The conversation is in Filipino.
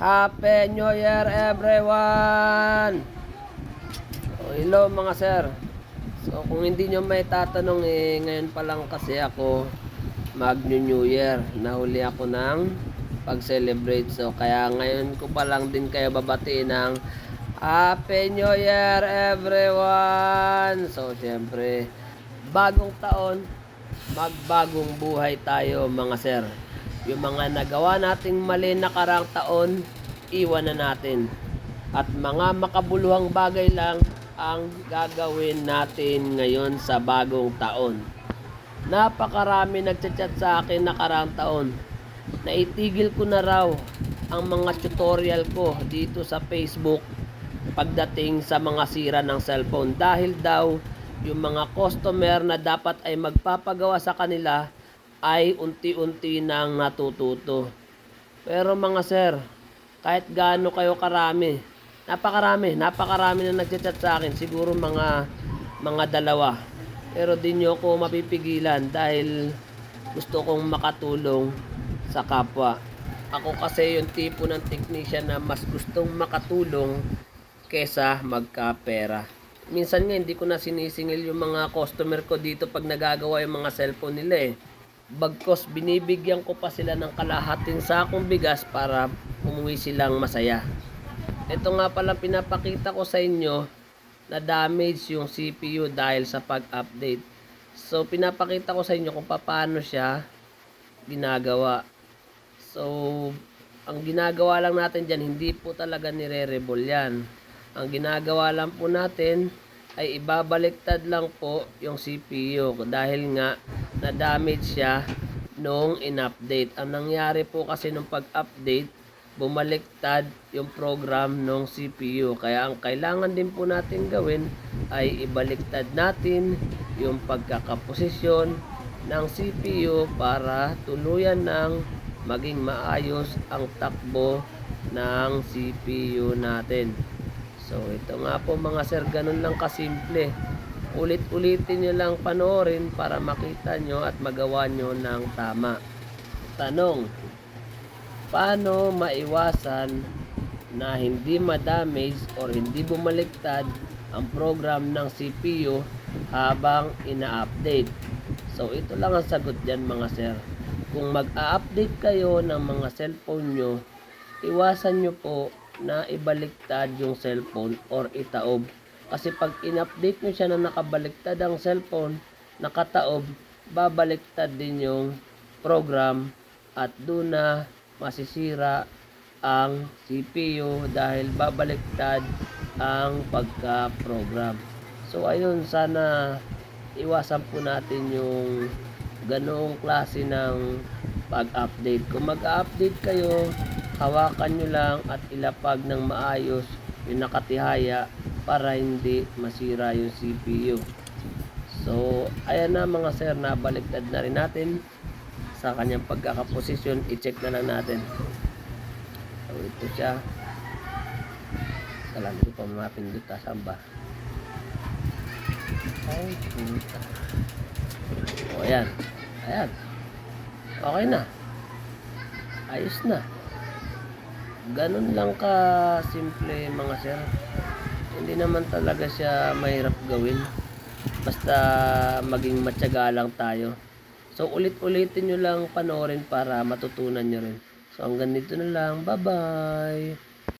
Happy New Year everyone! So, hello mga sir. So kung hindi nyo may tatanong eh, ngayon pa lang kasi ako mag New Year. Nahuli ako ng pag-celebrate. So kaya ngayon ko pa lang din kayo babatiin ng Happy New Year everyone! So syempre, bagong taon, magbagong buhay tayo mga sir. Yung mga nagawa nating mali nakarang taon, iwan na natin. At mga makabuluhang bagay lang ang gagawin natin ngayon sa bagong taon. Napakarami nagchat-chat sa akin nakarang taon. Naitigil ko na raw ang mga tutorial ko dito sa Facebook pagdating sa mga sira ng cellphone dahil daw yung mga customer na dapat ay magpapagawa sa kanila ay unti-unti nang natututo. Pero mga sir, kahit gaano kayo karami, napakarami, napakarami na nagchat sa akin, siguro mga mga dalawa. Pero di nyo ako mapipigilan dahil gusto kong makatulong sa kapwa. Ako kasi yung tipo ng technician na mas gustong makatulong kesa magkapera. Minsan nga hindi ko na sinisingil yung mga customer ko dito pag nagagawa yung mga cellphone nila eh. Bagkos binibigyan ko pa sila ng kalahating sakong bigas para umuwi silang masaya. Ito nga pala pinapakita ko sa inyo na damage yung CPU dahil sa pag-update. So pinapakita ko sa inyo kung paano siya ginagawa. So ang ginagawa lang natin dyan, hindi po talaga nire-rebol yan. Ang ginagawa lang po natin ay ibabaliktad lang po yung CPU dahil nga na-damage siya nung in-update. Ang nangyari po kasi nung pag-update, bumaliktad yung program ng CPU. Kaya ang kailangan din po natin gawin ay ibaliktad natin yung pagkakaposisyon ng CPU para tuluyan ng maging maayos ang takbo ng CPU natin. So ito nga po mga sir, ganun lang kasimple. Ulit-ulitin nyo lang panoorin para makita nyo at magawa nyo ng tama. Tanong, paano maiwasan na hindi ma-damage or hindi bumaliktad ang program ng CPU habang ina-update? So ito lang ang sagot dyan mga sir. Kung mag-a-update kayo ng mga cellphone nyo, iwasan nyo po na ibaliktad yung cellphone or itaob. Kasi pag in-update nyo siya na nakabaliktad ang cellphone, nakataob, babaliktad din yung program at doon na masisira ang CPU dahil babaliktad ang pagka-program. So ayun, sana iwasan po natin yung ganoong klase ng pag-update. Kung mag-update kayo, hawakan nyo lang at ilapag ng maayos yung nakatihaya para hindi masira yung CPU. So, ayan na mga sir, nabaliktad na rin natin sa kanyang pagkakaposisyon. I-check na lang natin. So, ito siya. Kala ko pa mapindot ta samba. Ay, puta. O, ayan. Ayan. Okay na. Ayos na. Ganun lang ka simple mga sir. Hindi naman talaga siya mahirap gawin. Basta maging matyaga lang tayo. So ulit-ulitin nyo lang panoorin para matutunan nyo rin. So hanggang dito na lang. Bye-bye!